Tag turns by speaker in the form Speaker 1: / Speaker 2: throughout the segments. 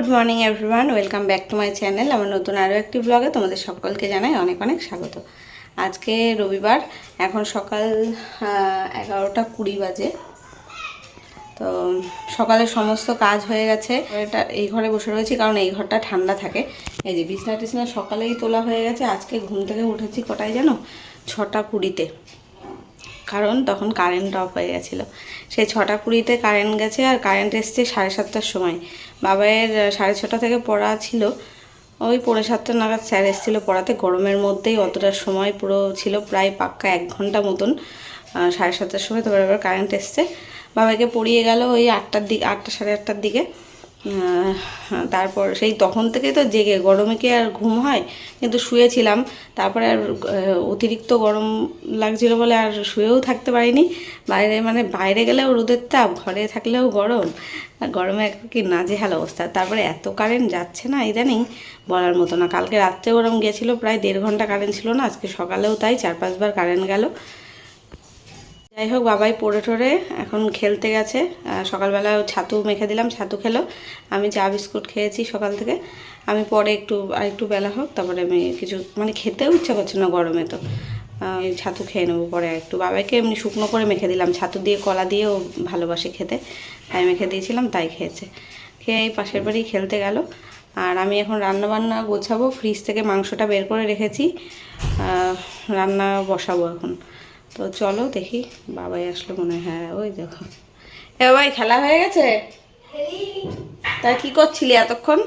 Speaker 1: Good morning everyone, welcome back to my channel. আমার নতুন আরও একটি ব্লগে তোমাদের সকলকে জানাই অনেক অনেক স্বাগত। আজকে রবিবার, এখন সকাল এগারোটা কুড়ি বাজে। তো সকালে সমস্ত কাজ হয়ে গেছে। এটা এই ঘরে বসে রয়েছি, কারণ এই ঘরটা ঠান্ডা থাকে। এই যে বিছনা টিছনা সকালেই তোলা হয়ে গেছে। আজকে ঘুম থেকে উঠেছি কটায় জানো? ছটা কুড়িতে। কারণ তখন কারেন্ট অফ হয়ে গেছিল। সেই ছটা কুড়িতে কারেন্ট গেছে আর কারেন্ট এসছে সাড়ে সাতটার সময়। বাবাইয়ের আহ, সাড়ে ছটা থেকে পড়া ছিল। ওই পড়ে সাতটা নাগাদ স্যার এসেছিল পড়াতে। গরমের মধ্যেই অতটা সময় পুরো ছিল প্রায় পাক্কা এক ঘণ্টা মতন। সাড়ে সাতটার সময় তারপরে আবার কারেন্ট এসছে। বাবাকে পড়িয়ে গেল ওই আটটার দিকে আটটা সাড়ে আটটার দিকে। তারপর সেই তখন থেকে তো জেগে, গরমে কি আর ঘুম হয়? কিন্তু শুয়েছিলাম। তারপরে আর অতিরিক্ত গরম লাগছিল বলে আর শুয়েও থাকতে পারিনি। বাইরে মানে বাইরে গেলেও রোদের তাপ, ঘরে থাকলেও গরম। আর গরমে কি নাজেহাল অবস্থা। তারপরে এত কারেন্ট যাচ্ছে না, ইদানিং বলার মতো না। কালকে রাত্রে গরম গেছিল, প্রায় দেড় ঘণ্টা কারেন্ট ছিল না, আজকে সকালেও তাই চার পাঁচবার কারেন্ট গেল। যাই হোক বাবাই পড়ে টড়ে এখন খেলতে গেছে। সকালবেলা ছাতু মেখে দিলাম, ছাতু খেলো। আমি চা বিস্কুট খেয়েছি সকাল থেকে। আমি পরে একটু আর একটু বেলা হোক, তারপরে আমি কিছু মানে খেতেও ইচ্ছা করছে না গরমে তো। ছাতু খেয়ে নেব পরে একটু। বাবাকে এমনি শুকনো করে মেখে দিলাম। ছাতু দিয়ে, কলা দিয়েও ভালোবাসে খেতে। তাই মেখে দিয়েছিলাম, তাই খেয়েছে। খেয়ে এই পাশের বাড়ি খেলতে গেল। আর আমি এখন রান্না বান্না গোছাবো, ফ্রিজ থেকে মাংসটা বের করে রেখেছি। রান্না বসাবো এখন। তো চলো দেখি বাবাই আসলো মনে হয়। ওই দেখো। এ বাবাই, খেলা হয়ে গেছে? তা কি করছিলি এতক্ষণ?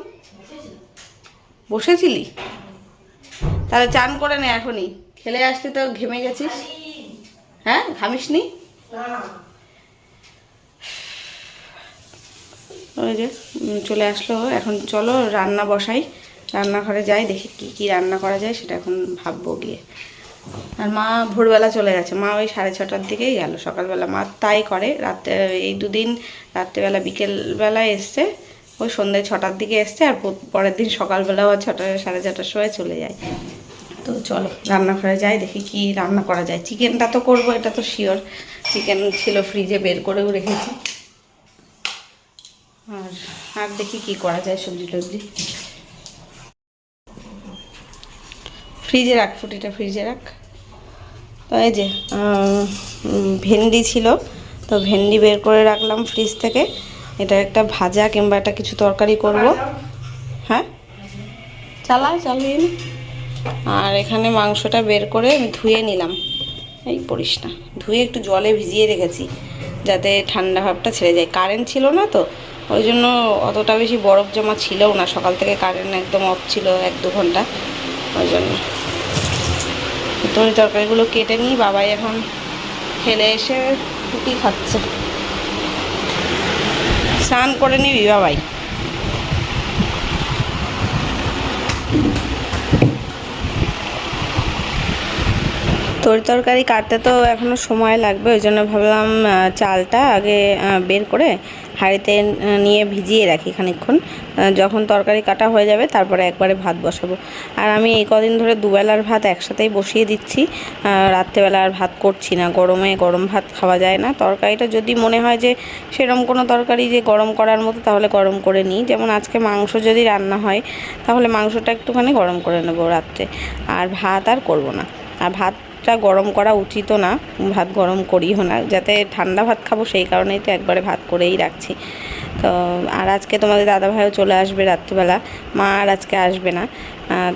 Speaker 1: বসেছিলি? তাহলে চান করে নে এখনই। খেলে আসতে তো ঘেমে গেছিস। হ্যাঁ ঘামিস নি ওই যে চলে আসলো। এখন চলো রান্না বসাই। রান্নাঘরে যাই, দেখি কি কি রান্না করা যায়, সেটা এখন ভাববো গিয়ে। আর মা ভোরবেলা চলে গেছে। মা ওই সাড়ে ছটার দিকেই গেল। সকালবেলা মা তাই করে। রাত্রে এই দুদিন, রাত্রেবেলা, বিকেলবেলা এসছে। ওই সন্ধ্যে ছটার দিকে এসছে আর পরের দিন সকালবেলাও আর ছটা, সাড়ে ছটার সময় চলে যায়। তো চলো, রান্নাঘরে যাই, দেখি কি রান্না করা যায়। চিকেনটা তো করব, এটা তো শিওর চিকেন ছিল ফ্রিজে বের করেও রেখেছি। আর আর দেখি কি করা যায় সবজি টবজি ফ্রিজে রাখ, ফুটিটা ফ্রিজে রাখ। তো এই যে ভেন্ডি ছিল, তো ভেন্ডি বের করে রাখলাম ফ্রিজ থেকে। এটা একটা ভাজা কিংবা একটা কিছু তরকারি করব। হ্যাঁ? চালা চালিয়ে আর এখানে মাংসটা বের করে আমি ধুয়ে নিলাম। এই পড়িস না। ধুয়ে একটু জলে ভিজিয়ে রেখেছি, যাতে ঠান্ডা ভাবটা ছেড়ে যায়। কারেন্ট ছিল না তো, ওই জন্য অতটা বেশি বরফ জমা ছিলও না। সকাল থেকে কারেন্ট একদম অফ ছিল এক দু ঘণ্টা। ওই জন্য। তরি তরকারিগুলো কেটে নিই, বাবাই এখন খেলে এসে রুটি খাচ্ছে। স্নান করে নিবি, বাবাই? তরি তরকারি কাটতে তো এখনও সময় লাগবে, ওই জন্য ভাবলাম চালটা আগে বের করে হাঁড়িতে নিয়ে ভিজিয়ে রাখি খানিকক্ষণ। যখন তরকারি কাটা হয়ে যাবে, তারপরে একবারে ভাত বসাবো। আর আমি এই কদিন ধরে দুবেলার ভাত একসাথেই বসিয়ে দিচ্ছি। রাত্রেবেলা আর ভাত করছি না। গরমে গরম ভাত খাওয়া যায় না। তরকারিটা যদি মনে হয় যে সেরম কোনো তরকারি যে গরম করার মতো, তাহলে গরম করে নিই। যেমন আজকে মাংস যদি রান্না হয়, তাহলে মাংসটা একটুখানি গরম করে নেব রাত্রে। আর ভাত আর করব না। আর ভাতটা গরম করা উচিতও না, ভাত গরম করিও না। যাতে ঠান্ডা ভাত খাব সেই কারণেই তো একবারে ভাত করেই রাখছি। তো আর আজকে তোমাদের দাদাভাইও চলে আসবে রাত্রিবেলা। মা আর আজকে আসবে না।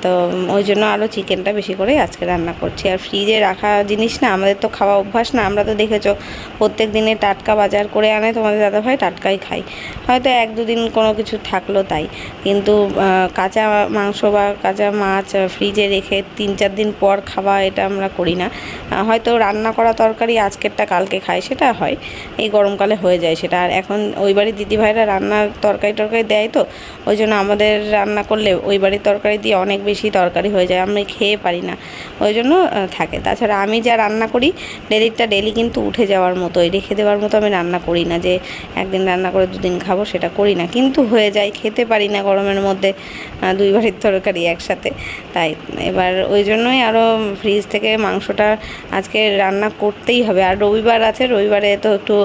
Speaker 1: তো ওই জন্য আরও চিকেনটা বেশি করে আজকে রান্না করছি। আর ফ্রিজে রাখা জিনিস না, আমাদের তো খাওয়া অভ্যাস না। আমরা তো দেখেছ, প্রত্যেক দিনে টাটকা বাজার করে আনে, তোমাদের দাদাভাই টাটকাই খাই হয়তো এক দুদিন কোনো কিছু থাকল তাই। কিন্তু কাঁচা মাংস বা কাঁচা মাছ ফ্রিজে রেখে তিন চার দিন পর খাওয়া এটা আমরা করি না। হয়তো রান্না করা তরকারি আজকেরটা কালকে খাই সেটা হয়। এই গরমকালে হয়ে যায় সেটা। আর এখন ওই বাড়ির দিদিভাইরা রান্নার তরকারি টরকারি দেয় তো ওই জন্য আমাদের রান্না করলে ওই বাড়ির তরকারি দিয়ে অনেক বেশি তরকারি হয়ে যায়, আমি খেয়ে পারি না। ওই জন্য থাকে। তাছাড়া আমি যা রান্না করি ডেলিটা ডেলি কিন্তু উঠে যাওয়ার মতো মতোই রেখে দেওয়ার মতো আমি রান্না করি না যে একদিন রান্না করে দুদিন খাব সেটা করি না। কিন্তু হয়ে যায়, খেতে পারি না গরমের মধ্যে দুই বাড়ির তরকারি একসাথে। তাই এবার ওই জন্যই আরও ফ্রিজ থেকে মাংসটা আজকে রান্না করতেই হবে। আর রবিবার আছে, রবিবারে তো একটু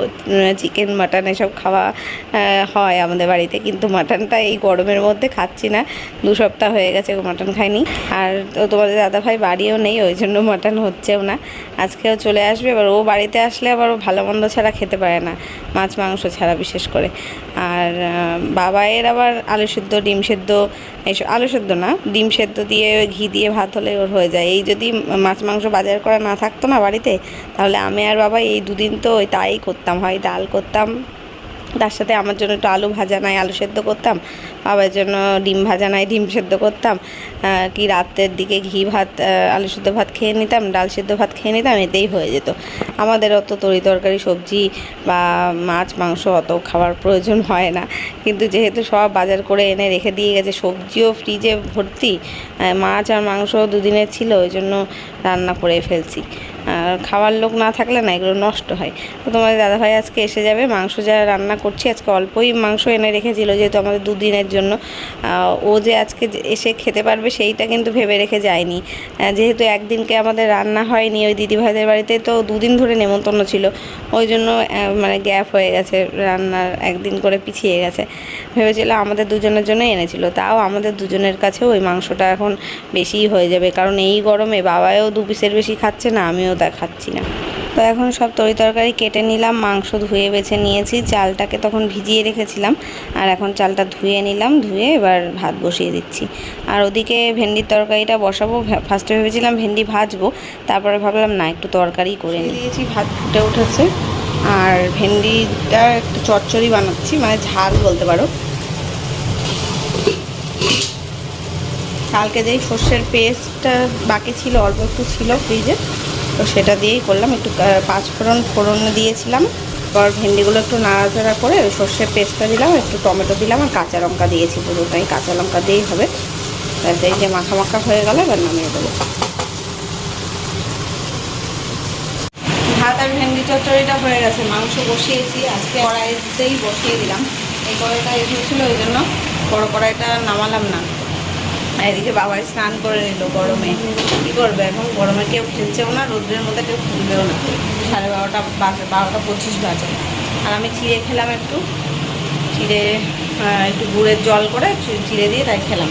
Speaker 1: চিকেন মাটন এসব খাওয়া হয় আমাদের বাড়িতে। কিন্তু মাটনটা এই গরমের মধ্যে খাচ্ছি না। দু সপ্তাহ হয়ে গেছে মাটন খাইনি। আর তোমাদের দাদাভাই বাড়িও নেই, ওই জন্য মাটন হচ্ছেও না। আজকেও চলে আসবে, এবার ও বাড়িতে আসলে আবার ও ভালো মন্দ ছাড়া খেতে পারে না, মাছ মাংস ছাড়া বিশেষ করে। আর বাবায়ের আবার আলু সেদ্ধ, ডিম সেদ্ধ, এইসব, আলু সেদ্ধ না, ডিম সেদ্ধ দিয়ে ঘি দিয়ে ভাত হলে ওর হয়ে যায়। এই যদি মাছ মাংস বাজার করা না থাকতো না বাড়িতে, তাহলে আমি আর বাবা এই দুদিন তো ওই তাই করতাম, হয় ডাল করতাম তার সাথে আমার জন্য একটু আলু ভাজা নাই, আলু সেদ্ধ করতাম। বাবার জন্য ডিম ভাজা নাই, ডিম সেদ্ধ করতাম। কি রাতের দিকে ঘি ভাত আলু সেদ্ধ ভাত খেয়ে নিতাম, ডাল সেদ্ধ ভাত খেয়ে নিতাম, এতেই হয়ে যেত। আমাদের অত তরি তরকারি, সবজি বা মাছ, মাংস অত খাওয়ার প্রয়োজন হয় না। কিন্তু যেহেতু সব বাজার করে এনে রেখে দিয়ে গেছে, সবজিও ফ্রিজে ভর্তি মাছ আর মাংস দুদিনের ছিল, ওই জন্য রান্না করে ফেলছি। খাওয়ার লোক না থাকলে না এগুলো নষ্ট হয়। তো তোমাদের দাদাভাই আজকে এসে যাবে, মাংস যা রান্না করছি, আজকে অল্পই মাংস এনে রেখেছিল যেহেতু আমাদের দুদিনের জন্য। ও যে আজকে এসে খেতে পারবে সেইটা কিন্তু ভেবে রেখে যায়নি। যেহেতু একদিনকে আমাদের রান্না হয়নি ওই দিদিভাইদের বাড়িতে, তো দুদিন ধরে নেমন্তন্ন ছিল। ওই জন্য মানে গ্যাপ হয়ে গেছে, রান্নার একদিন করে পিছিয়ে গেছে। ভেবেছিল আমাদের দুজনের জন্য এনেছিল, তাও আমাদের দুজনের কাছে ওই মাংসটা এখন বেশিই হয়ে যাবে। কারণ এই গরমে বাবাও দু পিসের বেশি খাচ্ছে না, আমিও তা খাচ্ছি না। তো এখন সব তরি তরকারি কেটে নিলাম, মাংস ধুয়ে বেছে নিয়েছি, চালটাকে তখন ভিজিয়ে রেখেছিলাম, আর এখন চালটা ধুয়ে নিলাম, ধুয়ে এবার ভাত বসিয়ে দিচ্ছি। আর ওদিকে ভেন্ডির তরকারিটা বসাবো ফার্স্টে ভেবেছিলাম ভেন্ডি ভাজবো, তারপরে ভাবলাম না, একটু তরকারি করে নিই। দিয়েছি, ভাত ফুটে উঠেছে, আর ভেন্ডিটা একটু চচ্চড়ি বানাচ্ছি মানে ঝাল বলতে পারো। কালকে যেই সর্ষের পেস্টটা বাকি ছিল, অল্প একটু ছিল ফ্রিজে তো সেটা দিয়েই করলাম। একটু আহ, পাঁচ ফোড়ন দিয়েছিলাম। পর ভেন্ডিগুলো একটু নাড়াচাড়া করে সর্ষের পেস্টটা দিলাম একটু টমেটো দিলাম আর কাঁচা লঙ্কা দিয়েছি পুরোটাই। কাঁচা লঙ্কা দিয়েই হবে। ব্যাস এই যে মাখা মাখা হয়ে গেলে এবার নামিয়ে দেবো। ভাত আর ভেন্ডি চচ্চড়িটা হয়ে গেছে। মাংস বসিয়েছি আজকে কড়াইতেই বসিয়ে দিলাম। এই কড়াইটা এসেছিল ওই জন্য। বড় কড়াইটা নামালাম না। এদিকে বাবাই স্নান করে নিল গরমে। কী করবে এখন? গরমে কেউ খেলছেও না, রোদ্রের মধ্যে কেউ খুলবেও না। সাড়ে বারোটা বাজে, বারোটা পঁচিশ বাজে। আর আমি চিড়ে খেলাম একটু। চিড়ে একটু গুড়ের জল করে চিড়ে দিয়ে তাই খেলাম।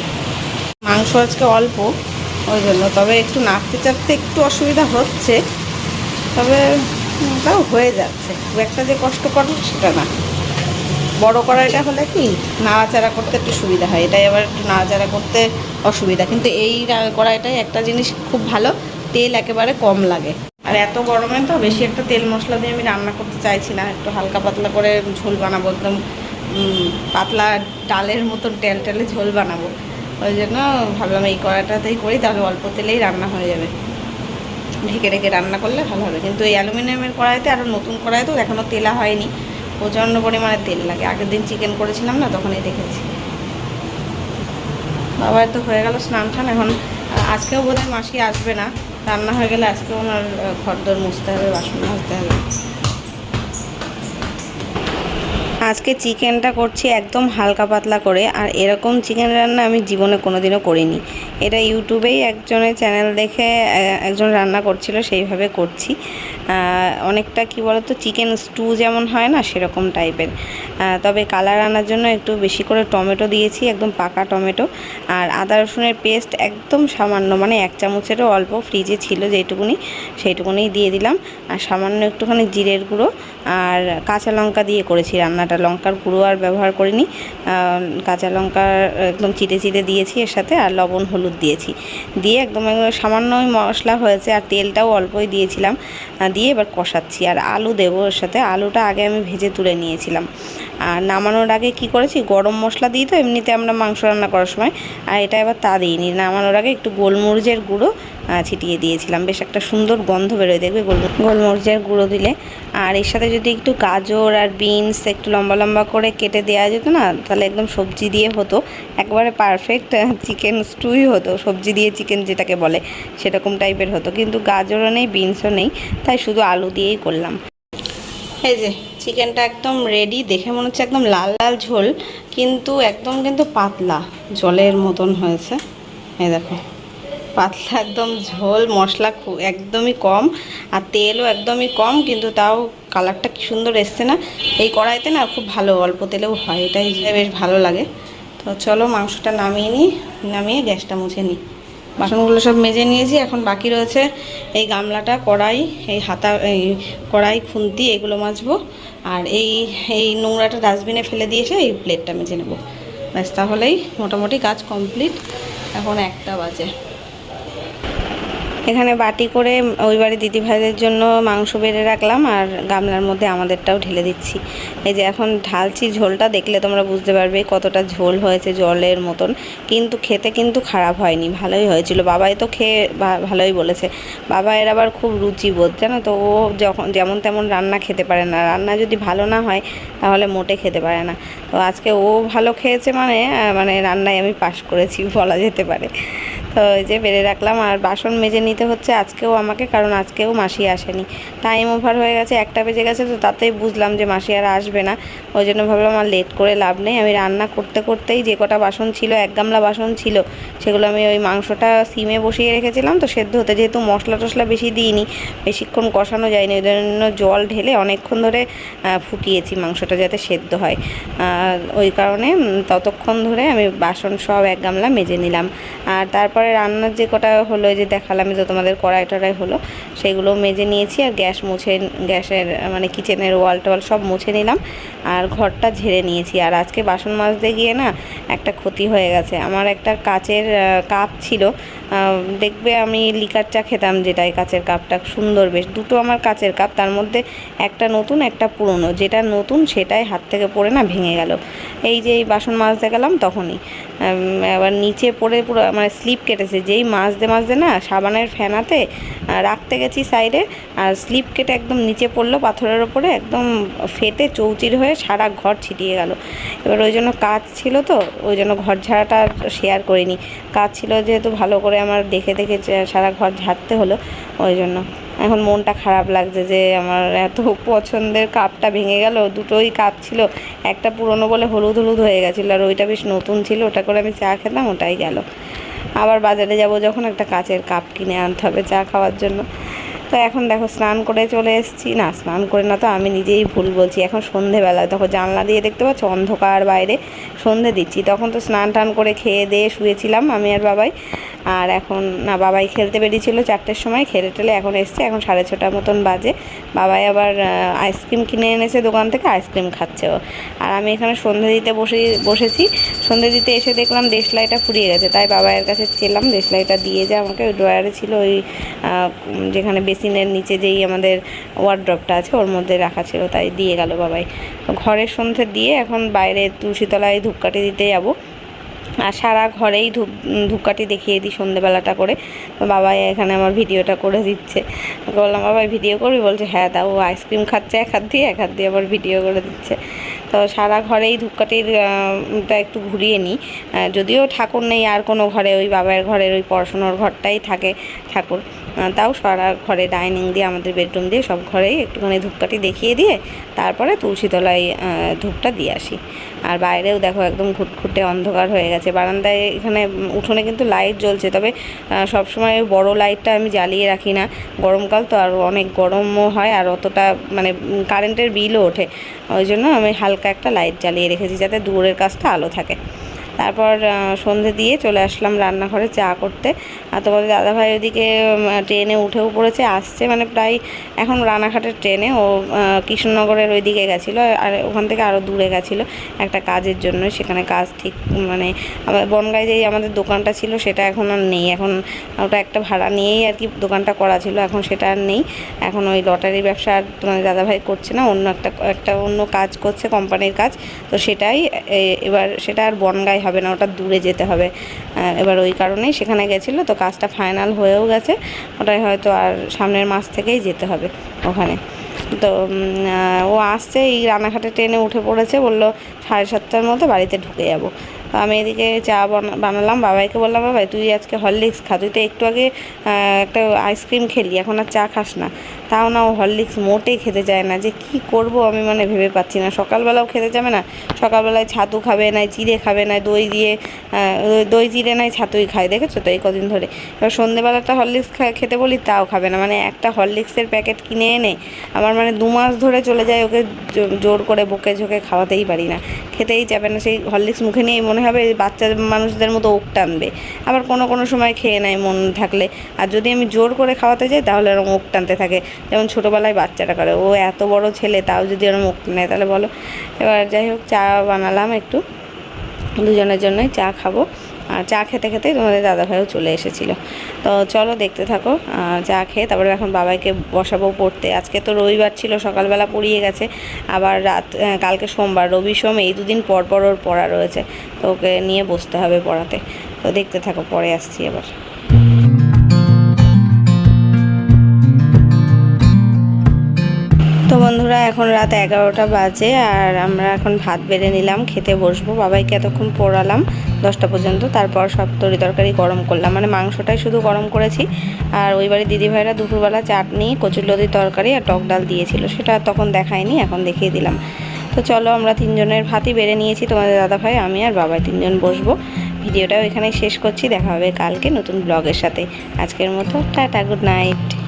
Speaker 1: মাংস আজকে অল্প, ওই জন্য। তবে একটু নাড়তে চাড়তে একটু অসুবিধা হচ্ছে। তবে তাও হয়ে যাচ্ছে। খুব একটা যে কষ্টকর সেটা না। বড় কড়াইটা হলে কি নাড়াচাড়া করতে একটু সুবিধা হয়? এটাই আবার একটু নাড়াচাড়া করতে অসুবিধা। কিন্তু এই কড়াইটাই একটা জিনিস খুব ভালো, তেল একেবারে কম লাগে। আর এত গরমে তো বেশি একটা তেল মশলা দিয়ে আমি রান্না করতে চাইছি না। একটু হালকা পাতলা করে ঝোল বানাবো, একদম পাতলা ডালের মতন টেল টেলে ঝোল বানাবো। ওই জন্য ভাবলাম এই কড়াইটাতেই করি, তাহলে অল্প তেলেই রান্না হয়ে যাবে। ঢেকে ঢেকে রান্না করলে ভালো হবে। কিন্তু এই অ্যালুমিনিয়ামের কড়াইতে আরও নতুন কড়াই তো এখনও তেলা হয়নি। প্রচণ্ড পরিমাণে তেল লাগে। আগের দিন চিকেন করেছিলাম না তখনই দেখেছি। বাবার তো হয়ে গেল স্নান টান এখন আজকেও বোধহয় মাসি আসবে না। রান্না হয়ে গেলে আজকেও ওনার আহ, ঘর দর মুছতে হবে বাসন মাজতে হবে। আজকে চিকেনটা করছি একদম হালকা পাতলা করে আর এরকম চিকেন রান্না আমি জীবনে কোনোদিনও করিনি। এটা ইউটিউবেই একজনের চ্যানেল দেখে একজন রান্না করছিল, সেইভাবে করছি। অনেকটা কি বলতো, চিকেন স্টু যেমন হয় না, সেরকম টাইপের। তবে কালার আনার জন্য একটু বেশি করে টমেটো দিয়েছি, একদম পাকা টমেটো। আর আদা রসুনের পেস্ট একদম সামান্য মানে এক চামচেরও অল্প ফ্রিজে ছিল যেটুকুনি সেইটুকুনি দিয়ে দিলাম। আর সামান্য একটুখানি জিরের গুঁড়ো আর কাঁচা লঙ্কা দিয়ে করেছি রান্নাটা। লঙ্কার গুঁড়ো আর ব্যবহার করিনি। কাঁচা লঙ্কা একদম চিটে চিটে দিয়েছি এর সাথে, আর লবণ, হলুদ দিয়েছি। দিয়ে একদম সামান্যই মশলা হয়েছে আর তেলটাও অল্পই দিয়েছিলাম। দিয়ে এবার কষাচ্ছি আর আলু দেবো ওর সাথে। আলুটা আগে আমি ভেজে তুলে নিয়েছিলাম। আর নামানোর আগে কি করেছি? গরম মশলা দিই তো, এমনিতে আমরা মাংস রান্না করার সময়। আর এটা এবার তা দিইনি। নামানোর আগে একটু গোলমরিচের গুঁড়ো ছিটিয়ে দিয়েছিলাম। বেশ একটা সুন্দর গন্ধ বেরোয়, দেখবে গোল গোলমরিচের গুঁড়ো দিলে। আর এর সাথে যদি একটু গাজর আর বিনস একটু লম্বা লম্বা করে কেটে দেওয়া যেত না, তাহলে একদম সবজি দিয়ে হতো। একবারে পারফেক্ট চিকেন স্টুই হতো। সবজি দিয়ে চিকেন যেটাকে বলে, সেরকম টাইপের হতো। কিন্তু গাজরও নেই বিনসও নেই, তাই শুধু আলু দিয়েই করলাম। এই যে চিকেনটা একদম রেডি দেখে মনে হচ্ছে একদম লাল লাল ঝোল, কিন্তু একদম কিন্তু পাতলা, জলের মতন হয়েছে। এই দেখো। পাতলা একদম ঝোল, মশলা একদমই কম আর তেলও একদমই কম, কিন্তু তাও কালারটা কি সুন্দর এসছে না? এই কড়াইতে না খুব ভালো, অল্প তেলেও হয়, এটাই বেশ ভালো লাগে। তো চলো মাংসটা নামিয়ে নিই, নামিয়ে গ্যাসটা মুছে নিই। বাসনগুলো সব মেজে নিয়েছি, এখন বাকি রয়েছে এই গামলাটা, কড়াই, এই হাতা, এই কড়াই, খুন্তি, এগুলো মাজবো। আর এই এই নোংরাটা ডাস্টবিনে ফেলে দিয়েছে এই প্লেটটা মেজে নেব। ব্যাস, তাহলেই মোটামুটি কাজ কমপ্লিট। এখন একটা বাজে। এখানে বাটি করে ওই বাড়ি দিদি ভাইদের জন্য মাংস বেড়ে রাখলাম আর গামলার মধ্যে আমাদেরটাও ঢেলে দিচ্ছি। এই যে এখন ঢালছি ঝোলটা, দেখলে তোমরা বুঝতে পারবে কতটা ঝোল হয়েছে জলের মতন। কিন্তু খেতে কিন্তু খারাপ হয়নি, ভালোই হয়েছিল। বাবাই তো খেয়ে ভালোই বলেছে। বাবা এর আবার খুব রুচিবোধ জানো তো? ও যখন, যেমন তেমন রান্না খেতে পারে না। রান্না যদি ভালো না হয়, তাহলে মোটে খেতে পারে না। তো আজকে ও ভালো খেয়েছে মানে মানে রান্নায় আমি পাশ করেছি, বলা যেতে পারে। তো যে বেড়ে রাখলাম, আর বাসন মেজে নিতে হচ্ছে আজকেও আমাকে, কারণ আজকেও মাসি আসেনি। টাইম ওভার হয়ে গেছে, একটা বেজে গেছে, তো তাতেই বুঝলাম যে মাসি আর আসবে না। ওই জন্য ভাবলাম আর লেট করে লাভ নেই। আমি রান্না করতে করতেই যে কটা বাসন ছিল, এক গামলা বাসন ছিল, সেগুলো আমি ওই মাংসটা সিমে বসিয়ে রেখেছিলাম। তো সেদ্ধ হতে যেহেতু মশলা টশলা বেশি দিইনি, বেশিক্ষণ কষানো যায়নি, ওই জন্য জল ঢেলে অনেকক্ষণ ধরে ফুটিয়েছি মাংসটা যাতে সেদ্ধ হয়। ওই কারণে ততক্ষণ ধরে আমি বাসন সব এক গামলা মেজে নিলাম। আর তারপরে রান্নার যে কটা হলো যে দেখালাম যে তোমাদের কড়াই টড়াই হলো, সেগুলো মেজে নিয়েছি আর গ্যাস মুছে, গ্যাসের মানে কিচেনের ওয়াল টোয়াল সব মুছে নিলাম আর ঘরটা ঝেড়ে নিয়েছি। আর আজকে বাসন মাজতে গিয়ে না একটা ক্ষতি হয়ে গেছে। আমার একটা কাচের কাপ ছিল দেখবে আমি লিকার চা খেতাম যেটাই কাচের কাপটা সুন্দর বেশ। দুটো আমার কাচের কাপ, তার মধ্যে একটা নতুন, একটা পুরনো। যেটা নতুন সেটাই হাত থেকে পড়ে না ভেঙে গেল। এই যে এই বাসন মাজতে গেলাম তখনই। আবার নিচে পড়ে পুরো মানে স্লিপ কেটেছে যেই মাজতে মাজতে না সাবানের আহ, রাখতে গেছি সাইডে আর স্লিপ কেটে একদম নিচে পড়ল পাথরের ওপরে একদম ফেটে চৌচির হয়ে সারা ঘর ছিটিয়ে গেল। এবার ওই জন্য কাজ ছিল তো ওই জন্য ঘর ঝাড়াটা শেয়ার করিনি। কাজ ছিল যেহেতু ভালো করে আমার দেখে দেখে সারা ঘর ঝাড়তে হলো ওই জন্য। এখন মনটা খারাপ লাগছে যে আমার এত পছন্দের কাপটা ভেঙে গেল দুটোই কাপ ছিল একটা পুরনো বলে হলুদ হলুদ হয়ে গেছিল আর ওইটা বেশ নতুন ছিল ওটা করে আমি চা খেতাম ওটাই গেল। আবার বাজারে যাব যখন একটা কাচের কাপ কিনে আনতে হবে চা খাওয়ার জন্য। তো এখন দেখো স্নান করে চলে এসেছি। না, স্নান করে না তো আমি নিজেই ভুল বলছি। এখন সন্ধেবেলা। তখন জানলা দিয়ে দেখতে পাচ্ছ? অন্ধকার বাইরে। সন্ধে দিচ্ছি। তখন তো স্নান টান করে খেয়ে দিয়ে শুয়েছিলাম আমি আর বাবাই। আর এখন, না, বাবাই খেলতে বেরিয়েছিল চারটের সময়, খেলে টেলে এখন এসছে, এখন সাড়ে ছটার মতন বাজে। বাবাই আবার আইসক্রিম কিনে এনেছে দোকান থেকে, আইসক্রিম খাচ্ছে ও। আর আমি এখানে সন্ধে দিতে বসে, বসেছি। সন্ধে দিতে এসে দেখলাম দেশলাইটা ফুরিয়ে গেছে, তাই বাবাইয়ের কাছে চেলাম, দেশলাইটা দিয়ে যে, আমাকে ওই ড্রয়ারে ছিল ওই যেখানে বেসিনের নিচে যেই আমাদের ওয়ার্ড্রপটা আছে, ওর মধ্যে রাখা ছিল, তাই দিয়ে গেল বাবাই। ঘরের সন্ধে দিয়ে এখন বাইরে তুলসীতলায় ধূপকাঠি দিতে যাব। আর সারা ঘরেই ধূপ, ধূপকাঠি দেখিয়ে দিই সন্ধেবেলাটা করে। তো বাবাই এখানে আমার ভিডিওটা করে দিচ্ছে। বললাম, বাবাই, ভিডিও করবি? বলছে হ্যাঁ দাও আইসক্রিম খাচ্ছে, এক হাত দিয়ে, এক হাত দিয়ে আবার ভিডিও করে দিচ্ছে। তো সারা ঘরেই ধূপকাঠির টা একটু ঘুরিয়ে নিই। যদিও ঠাকুর নেই, আর কোনো ঘরে, ওই বাবার ঘরের ওই পড়াশোনার ঘরটাই থাকে ঠাকুর। তাও সারা ঘরে ডাইনিং দিয়ে, আমাদের বেডরুম দিয়ে, সব ঘরেই একটুখানি ধূপকাঠি দেখিয়ে দিয়ে তারপরে তুলসীতলায় ধূপটা দিয়ে আসি। আর বাইরেও দেখো একদম ঘুটঘুটে অন্ধকার হয়ে গেছে। বারান্দায় এখানে উঠোনে কিন্তু লাইট জ্বলছে, তবে সবসময় বড় লাইটটা আমি জ্বালিয়ে রাখি না। গরমকাল তো আর অনেক গরমও হয় আর অতটা মানে কারেন্টের বিলও ওঠে। ওই জন্য আমি হালকা একটা লাইট জ্বালিয়ে রেখেছি যাতে দূরের কাজটা আলো থাকে। তারপর সন্ধে দিয়ে চলে আসলাম রান্নাঘরে চা করতে। আর তোমাদের দাদাভাই ওদিকে ট্রেনে উঠেও পড়েছে, আসছে। মানে প্রায় এখন রানাঘাটের ট্রেনে। ও কৃষ্ণনগরের ওই দিকে গেছিল, আর ওখান থেকে আরও দূরে গেছিল একটা কাজের জন্য। সেখানে কাজ ঠিক মানে বনগাঁয় যেই আমাদের দোকানটা ছিল, সেটা এখন আর নেই। এখন ওটা একটা ভাড়া নিয়েই আর কি দোকানটা করা ছিল, এখন সেটা আর নেই। এখন ওই লটারির ব্যবসা আর তোমাদের দাদাভাই করছে না, অন্য একটা একটা অন্য কাজ করছে, কোম্পানির কাজ। তো সেটাই এবার সেটা আর বনগাঁয় হবে। না, ওটা দূরে যেতে হবে। এবার ওই কারণেই সেখানে গেছিল, তো কাজটা ফাইনাল হয়েও গেছে। ওটাই হয়তো আর সামনের মাস থেকেই যেতে হবে ওখানে। তো ও আসছে, এই রানাঘাটে ট্রেনে উঠে পড়েছে, বলল সাড়ে সাতটার মধ্যে বাড়িতে ঢুকে যাব। তো আমি এদিকে চা বানা- বানালাম, বাবাইকে বললাম, বাবাই, তুই আজকে হরলিক্স খা, তুই তো একটু আগে একটা আইসক্রিম খেলি, এখন আর চা খাস না। তাও না ও হরলিক্স মোটেই খেতে চায় না। যে কি করব আমি মানে ভেবে পাচ্ছি না। সকালবেলাও খেতে যাবে না। সকালবেলায় ছাতু খাবে নাই, চিড়ে খাবে না দই দিয়ে দই- চিড়ে নাই, ছাতুই খায়। দেখেছ তো এই কদিন ধরে? এবার সন্ধেবেলাটা হরলিক্স খেতে বলি তাও খাবে না। মানে একটা হরলিক্সের প্যাকেট কিনে এনে আমার মানে দু মাস ধরে চলে যায় ওকে জোর করে বকে ঝোঁকে খাওয়াতেই পারি না। খেতেই যাবে না। সেই হরলিক্স মুখে নিয়েই মনে হবে বাচ্চা মানুষদের মতো ওক টানবে। আবার কোনো কোনো সময় খেয়ে নেয় মন থাকলে। আর যদি আমি জোর করে খাওয়াতে যাই তাহলে ওরকম মুখ টানতে থাকে। যেমন ছোটোবেলায় বাচ্চাটা করে, ও এত বড় ছেলে, তাও যদি ওরকম মুখ নেয়, তাহলে বলো। এবার যাই হোক, চা বানালাম একটু। দুজনের জন্যই চা খাব। আর চা খেতে খেতে তোমাদের দাদাভাইও চলে এসেছিল। তো চলো দেখতে থাকো চা খেয়ে তারপরে এখন বাবাইকে বসাবো পড়তে। আজকে তো রবিবার ছিল, সকালবেলা পড়িয়ে গেছে। আবার রাত কালকে সোমবার, রবি সোম, এই দুদিন পর পর ওর পড়া রয়েছে। তো ওকে নিয়ে বসতে হবে পড়াতে। তো দেখতে থাকো, পরে আসছি আবার। তো বন্ধুরা, এখন রাত এগারোটা বাজে আর আমরা এখন ভাত বেড়ে নিলাম, খেতে বসবো। বাবাইকে এতক্ষণ পোড়ালাম, দশটা পর্যন্ত। তারপর সব তরি তরকারি গরম করলাম। মানে মাংসটাই শুধু গরম করেছি। আর ওই বাড়ি দিদিভাইরা দুপুরবেলা চাটনি, কচুর কচুরলতির তরকারি আর টক ডাল দিয়েছিল। সেটা তখন দেখায়নি, এখন দেখিয়ে দিলাম। তো চলো, আমরা তিনজনের ভাতই বেড়ে নিয়েছি, তোমাদের দাদাভাই, আমি আর বাবাই তিনজন বসবো। ভিডিওটাও এখানে শেষ করছি। দেখা হবে কালকে নতুন ব্লগের সাথে। আজকের মতো, টাটা, গুড নাইট।